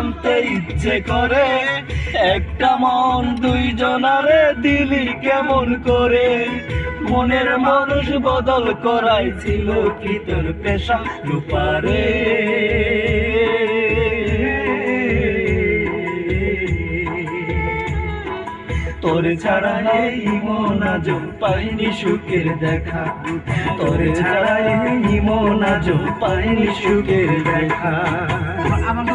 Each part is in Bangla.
জানতে ইচ্ছে করে। একটা মন দুইজনারে দিলি কেমন করে? মনের মানুষ বদল করাই ছিল কি তোর পেশা? রূপারে। তোর ছাড়া এই মন, আজ পাইনি সুখের দেখা। তোর ছাড়া এই মন, আজ পাইনি সুখের দেখা।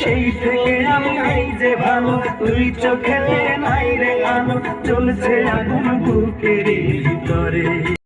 সেই থেকে আমি নাই যে ভালো, তুই চোখে নাই রে আলো, চলছে আগুন বুকের ভিতরে।